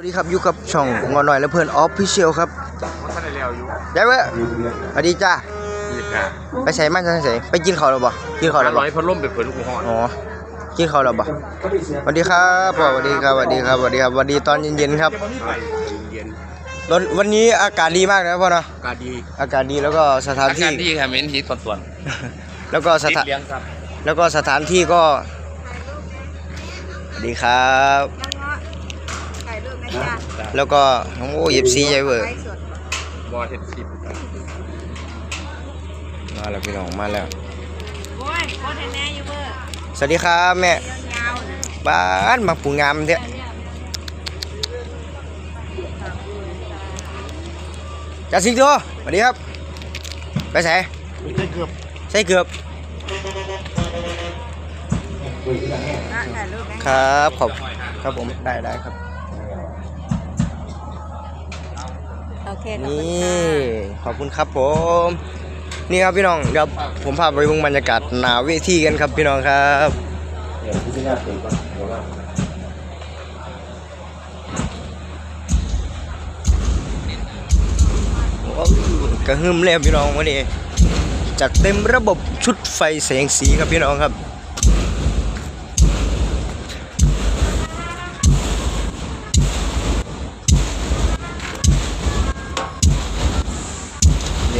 สวัสดีครับอยู่กับช่องงอหน่อยและเพื่อนออฟฟิเชียลครับมันท่านได้แล้วอยู่ได้เว้ยสวัสดีจ้านี่ค่ะไปใส่มันใส่ไปกินข้าวแล้วบ่กินข้าวแล้วร้บ่อยพัดลมไปเปิดลูกห้องอ๋อกินข้าวแล้วบ่สวัสดีครับพ่อสวัสดีครับสวัสดีครับสวัสดีครับสวัสดีตอนเย็นๆครับเย็นวันวันนี้อากาศดีมากนะพ่อเนาะอากาศดีอากาศดีแล้วก็สถานอาที่กาศดีค่ะเหม็นหีตอนส่วนแล้วก็สติดถานเลี้ยงครับแล้วก็สถานที่ก็สวัสดีครับ ถ่ายรูปนะจ๊ะแล้วก็โอ้ยิบซีใหญ่เวอร์ไลฟ์สดบอเห็ดชิปมาแล้วพี่น้องมาแล้วโอ้ยโคตรแน่อยู่เบอร์สวัสดีครับแม่ยาวๆนะบ้านมาปูงามเถอะจ่าสิงโตสวัสดีครับ ไปใส่ไม่เกือบใส่เกือบอะถ่ายรูปนะครับขอบครับผมได้ได้ครับ ขอบนีคุณ่ค่ะขอบคุณครับผม นี่ครับพี่น้องเดี๋ยวผมพาไปดูบรรยากาศหนาเวทีกันครับพี่น้องครับโอ้ยกระหึ่มเลยครับพี่น้องวันนี้จัดเต็มระบบชุดไฟแสงสีครับพี่น้องครับ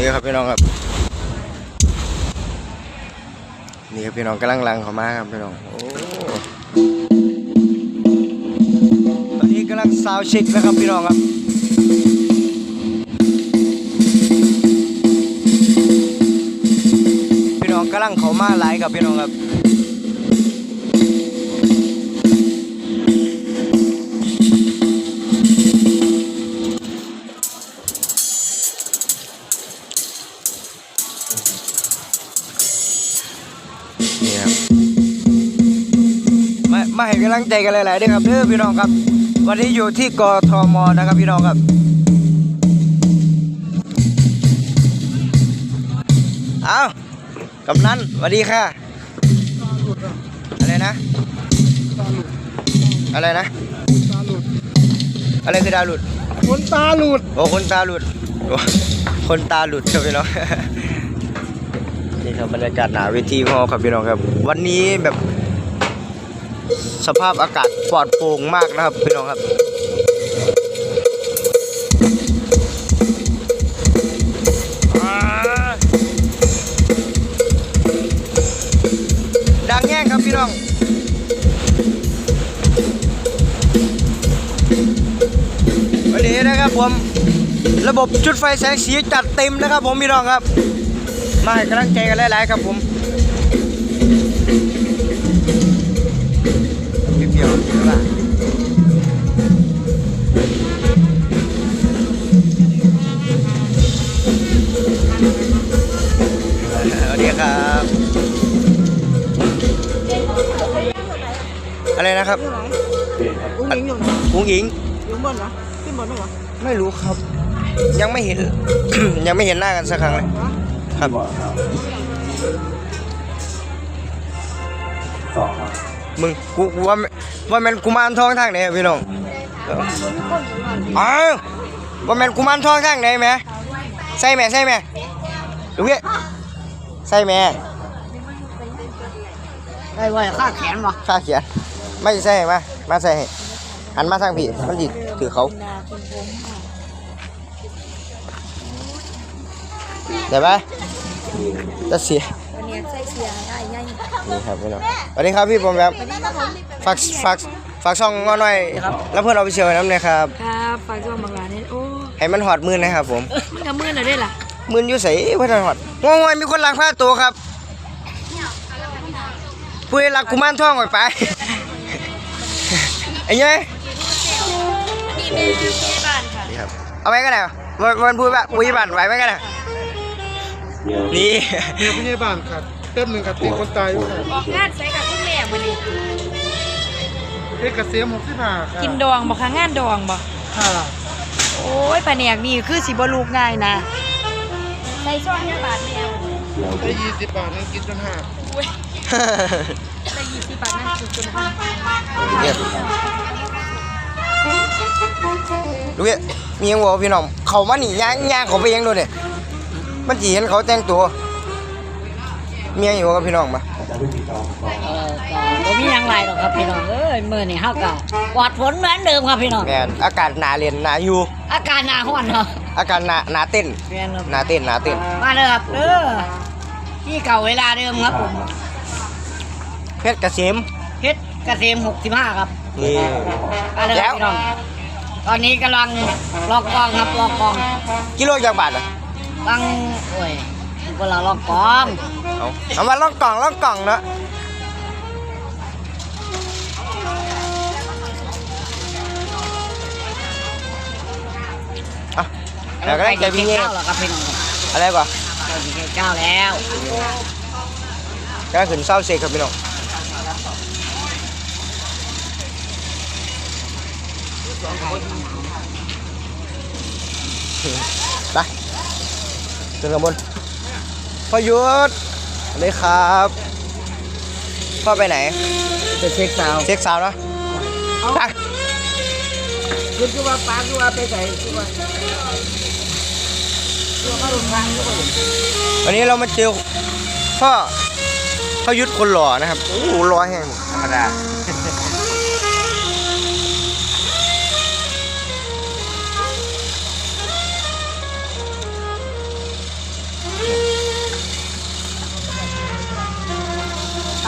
นี่ครับพี่น้องครับ นี่ครับพี่น้องกำลังลังเขามาครับพี่น้องโอ้ตอนนี้กำลังซาวเช็คนะครับพี่น้องครับพี่น้องกำลังเขามาไลฟ์กับพี่น้องครับ นี่ครับมามาให้กำลังใจกันหลายๆด้วยครับเด้อพี่น้องครับ วันนี้อยู่ที่กทมนะครับพี่น้องครับเอากำนันสวัสดีค่ะ อะไรนะ อะไรนะ อะไรคือดาวหลุด คนตาหลุด โอ้คนตาหลุดโอ้คนตาหลุดครับพี่น้องนี่ ครับบรรยากาศหนาเวทีพอครับพี่น้องครับ วันนี้แบบ สภาพอากาศปลอดโปร่งมากนะครับพี่น้องครับดังแง่งครับพี่น้องวันนี้นะครับผม ระบบชุดไฟแสงสีจัดเต็มนะครับผมพี่น้องครับ มาให้กำลังใจกันหลายๆครับผมเปรี้ยวๆดีกว่าสวัสดีครับ อะไรนะครับอุ้งยิงอยู่ไหนกุ้งอิงอยู่บนเหรอขึ้นบนด้วยเหรอไม่รู้ครับ ยังไม่เห็น ยังไม่เห็นหน้ากันสักครั้งเลย ครับมึงกูกูว่าว่าแมันกุมารทองทางไหนอะพี่น้องอ้าวว่าแมันกุมารทองทางไหนแหม่ใส่แหม่ใส่แหม่ดูพี่ใส่แหม่ไอ้ไว้ข้าแขนวะข้าเขียนไม่ใส่มามาใส่ให้หันมาทางพี่มันจิถือเขา เดี๋ยวไปจะเสียวันนี้ใส่เสียได้ยังนี่ครับพี่น้องสวัสดีครับพี่ผมครับฝากฝากฝากช่องงอหน่อยแล้วเพื่อนเราไปเชียร์น้ำเลยครับครับฝากช่องบางร้านนี่โอ้ให้มันหอดมือนะครับผมมันก็มือหน่อยได้ล่ะมืออยู่ใส่เพื่อนหอดงงวยมีคนลักพาตัวครับผู้ใดลักกุมารทองไว้ไปไอ้เงี้ยนี่แม่ที่บ้านค่ะนี่ครับเอาไว้กันนะวันวันพูดแบบปุยบันไว้ไว้กันนะ นี่เมียผู้ใหญ่บ้านครับเต็มหนึ่งกับตีคนตายอยู่ครับออกงานใส่กับคุณแม่มาดิเอกเกษมหกสิบห้าครับกินดองบ่คะงานดองบ่ค่ะโอ้ยแผนกนี่คือสิบ่ลูกง่ายนะใส่ช่องห้าบาทแมวได้ยี่สิบบาทนั่งกินจนห้าได้ยี่สิบบาทนั่นคือคุณภาพเงียบดูเว้ยมีหยังบอกพี่น้องเขามานี่ย่างย่างเขาไปยังดูเนี่ย มันจีเห็นเขาแต่งตัวเมียอยู่กับพี่น้องปะเออก็บ่มีหยังไรหรอกครับพี่น้องเอ้ยมื้อนี้เฮาก็ปลอดฝนเหมือนเดิมครับพี่น้อง แมนอากาศหนาเรียนหนาอยู่อากาศหนาร้อนเนาะอากาศหนาหนาเต้นแม่นครับ หนาเต้นหนาเต้นมาเลยครับเด้อที่เก่าเวลาเดิมครับผมเพชรเกษมเพชรเกษม65 ครับนี่มาเลยคแล้รับวพี่น้อง ตอนนี้กำลังลอกกองครับลอกกองกิโลจากบาทอะ ตั้งโอ้ยเวลาลอกกองเอาเอามาล่องกล่องล่องกล่องเนาะอะแล้วก็ได้ใจพี่เงี้ยเก้าแล้วครับพี่น้องครับอะไรก่อนใกล้ถึงเก้าแล้วก็ได้ขึ้นเศร้าเสกครับพี่น้องไป ขึ้นข้างบนพ่อยุทธเลยครับพ่อไปไหน จะเช็คสาวเช็คสาวเนาะไปคือคือว่าปากคือว่าไปใส่คือว่าตัวเขาลงทางก็บ่เห็นวันนี้เรามาเจอพ่อพ่อยุทธคนหล่อนะครับโอ้โหหล่อแห้งธรรมดา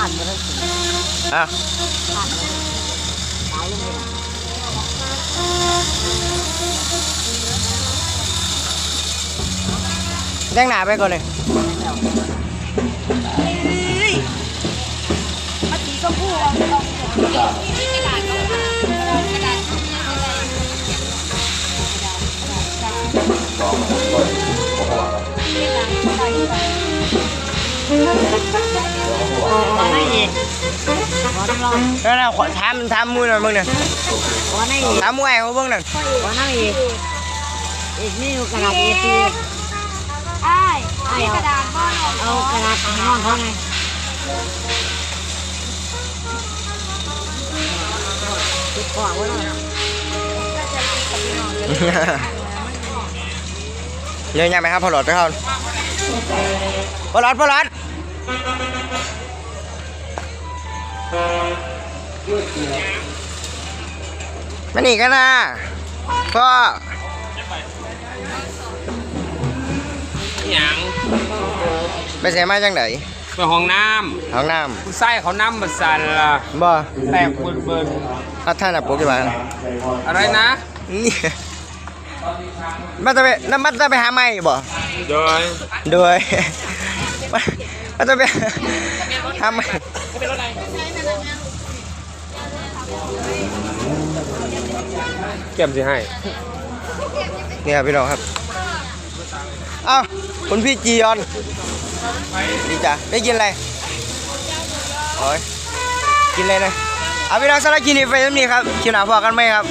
ตันมาทั้งสิ้นอะตันมาตายลงไปแจ้งหนาไปก่อนเลยมาสีชมพูเอาเอากระดาษเอากระดาษ ขอให้อีกขอน้ำร้อนแล้วนะขอถามถามมือหน่อยมึงเนี่ยขอให้อีกถามมือไอ้เขาเบิ่งหน่อยขอให้อีกอีกนี่กระดาษ A4 ไอ้ายไอ้มีเอากระดาษบ้างเอากระดาษให้น้องเขาไงติดขวางไว้หน่อยเยอะแยะไหมครับพอหลอดไปเข้าพอหลอดพอหลอด มานี่กันนะพ่อหยังไปเสียมาจังไหนไปห้องน้ห้องน้ำผู้ใส่เขาน้ำมาสั่นละำบ่แตกเบิ่นเบิ่นเอาท่านอะปุ๊กกี่บาทอะไรนะนี่มันจะไปน้ำมันจะไปหาไม่บ่โดยโดยมันจะไปหาไม่ เก็บสิให้นี่ยพี่น้องครับเอ้าคุณพี่จียอนดีจ้ะได้กินอะไรโอ้ยกินอะไรนะเอาพี่น้องสารกินนี้ไปแล้วนี่ครับคิวหนาพอกันไหมครับ